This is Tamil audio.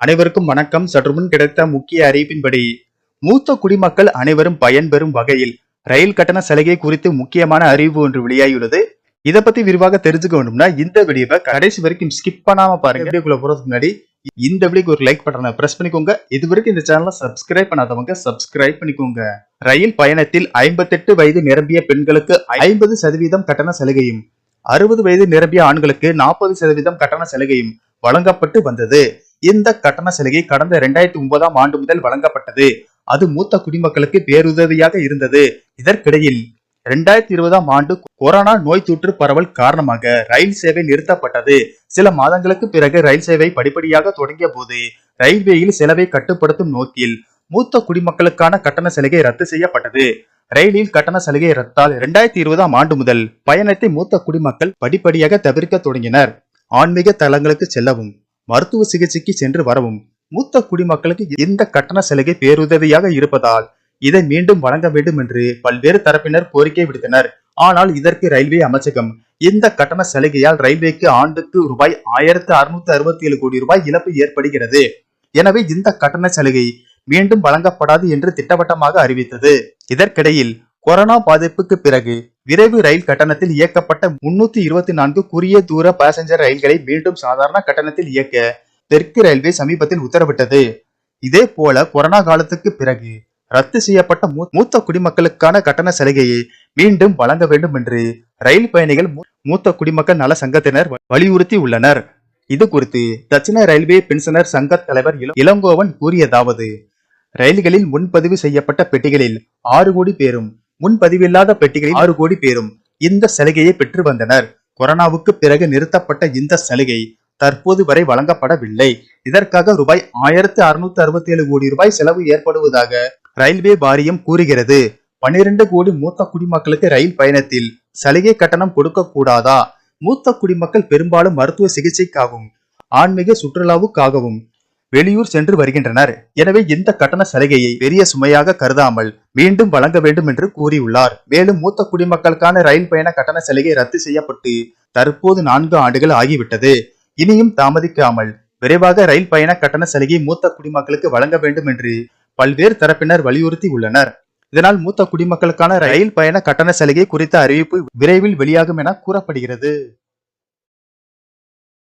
அனைவருக்கும் வணக்கம். சற்றுமுன் கிடைத்த முக்கிய அறிவிப்பின்படி மூத்த குடிமக்கள் அனைவரும் பயன்பெறும் வகையில் ரயில் கட்டண சலுகை குறித்து முக்கியமான அறிவிப்பு ஒன்று வெளியாகியுள்ளது. இதை பத்தி விரிவாக தெரிஞ்சுக்க வேண்டும்னா இந்த வீடியோவை கடைசி வரைக்கும் ஸ்கிப் பண்ணாம பாருங்க. வீடியோக்குள்ள போறதுக்கு முன்னாடி இந்த வீடியோக்கு ஒரு லைக் பட்டனை பிரஸ் பண்ணிக்கோங்க. இது வரைக்கும் இந்த சேனலை சப்ஸ்கிரைப் பண்ணாதவங்க சப்ஸ்கிரைப் பண்ணிக்கோங்க. ரயில் பயணத்தில் ஐம்பத்தெட்டு வயது நிரம்பிய பெண்களுக்கு ஐம்பது சதவீதம் கட்டண சலுகையும் அறுபது வயது நிரம்பிய ஆண்களுக்கு நாற்பது சதவீதம் கட்டண சலுகையும் வழங்கப்பட்டு வந்தது. இந்த கட்டண சலுகை கடந்த இரண்டாயிரத்தி ஒன்பதாம் ஆண்டு முதல் வழங்கப்பட்டது. அது மூத்த குடிமக்களுக்கு பேருதவியாக இருந்தது. இதற்கிடையில் இரண்டாயிரத்தி இருபதாம் ஆண்டு கொரோனா நோய் தொற்று பரவல் காரணமாக ரயில் சேவை நிறுத்தப்பட்டது. சில மாதங்களுக்கு பிறகு ரயில் சேவை படிப்படியாக தொடங்கிய போது ரயில்வேயில் செலவை கட்டுப்படுத்தும் நோக்கில் மூத்த குடிமக்களுக்கான கட்டண சலுகை ரத்து செய்யப்பட்டது. ரயிலில் கட்டண சலுகை ரத்தால் இரண்டாயிரத்தி இருபதாம் ஆண்டு முதல் பயணத்தை மூத்த குடிமக்கள் படிப்படியாக தவிர்க்க தொடங்கினர். ஆன்மீக தலங்களுக்கு செல்லவும். மருத்துவ சிகிச்சைக்கு சென்று வரவும் மூத்த குடிமக்களுக்கு இந்த கட்டண சலுகை பேருதவியாக இருப்பதால் இதை மீண்டும் வழங்க வேண்டும் என்று பல்வேறு தரப்பினர் கோரிக்கை விடுத்தனர். ஆனால் இதற்கு ரயில்வே அமைச்சகம் இந்த கட்டண சலுகையால் ரயில்வேக்கு ஆண்டுக்கு ரூபாய் ஆயிரத்து அறுநூத்தி அறுபத்தி ஏழு கோடி ரூபாய் இழப்பு ஏற்படுகிறது. எனவே இந்த கட்டண சலுகை மீண்டும் வழங்கப்படாது என்று திட்டவட்டமாக அறிவித்தது. இதற்கிடையில் கொரோனா பாதிப்புக்கு பிறகு விரைவு ரயில் கட்டணத்தில் இயக்கப்பட்ட முன்னூத்தி இருபத்தி நான்கு குறுகிய தூர பாசஞ்சர் ரயில்களை மீண்டும் சாதாரண கட்டணத்தில் இயக்க தெற்கு ரயில்வே சமீபத்தில் உத்தரவிட்டது. இதே போல கொரோனா காலத்துக்கு பிறகு ரத்து செய்யப்பட்ட மூத்த குடிமக்களுக்கான கட்டண சலுகையை மீண்டும் வழங்க வேண்டும் என்று ரயில் பயணிகள் மூத்த குடிமக்கள் நல சங்கத்தினர் வலியுறுத்தி உள்ளனர். இது குறித்து தட்சிண ரயில்வே பென்ஷனர் சங்க தலைவர் இளங்கோவன் கூறியதாவது ரயில்களில் முன்பதிவு செய்யப்பட்ட பெட்டிகளில் ஆறு கோடி பேரும் முன்பதிவில்லாத பெட்டிகளில் ஆறு கோடி பேரும் இந்த சலுகையை பெற்று வந்தனர். கொரோனாவுக்கு பிறகு நிறுத்தப்பட்ட இந்த சலுகை தற்போது வரை வழங்கப்படவில்லை. இதற்காக ரூபாய் ஆயிரத்து அறுநூத்தி அறுபத்தி ஏழு கோடி ரூபாய் செலவு ஏற்படுவதாக ரயில்வே வாரியம் கூறுகிறது. பனிரெண்டு கோடி மூத்த குடிமக்களுக்கு ரயில் பயணத்தில் சலுகை கட்டணம் கொடுக்க கூடாதா மூத்த குடிமக்கள் பெரும்பாலும் மருத்துவ சிகிச்சைக்காகவும் ஆன்மீக சுற்றுலாவுக்காகவும் வெளியூர் சென்று வருகின்றனர். எனவே இந்த கட்டண சலுகையை பெரிய சுமையாக கருதாமல் மீண்டும் வழங்க வேண்டும் என்று கூறியுள்ளார். மேலும் மூத்த குடிமக்களுக்கான ரயில் பயண கட்டண சலுகை ரத்து செய்யப்பட்டு தற்போது நான்கு ஆண்டுகள் ஆகிவிட்டது. இனியும் தாமதிக்காமல் விரைவாக ரயில் பயண கட்டண சலுகை மூத்த குடிமக்களுக்கு வழங்க வேண்டும் என்று பல்வேறு தரப்பினர் வலியுறுத்தி உள்ளனர். இதனால் மூத்த குடிமக்களுக்கான ரயில் பயண கட்டண சலுகை குறித்த அறிவிப்பு விரைவில் வெளியாகும் என கூறப்படுகிறது.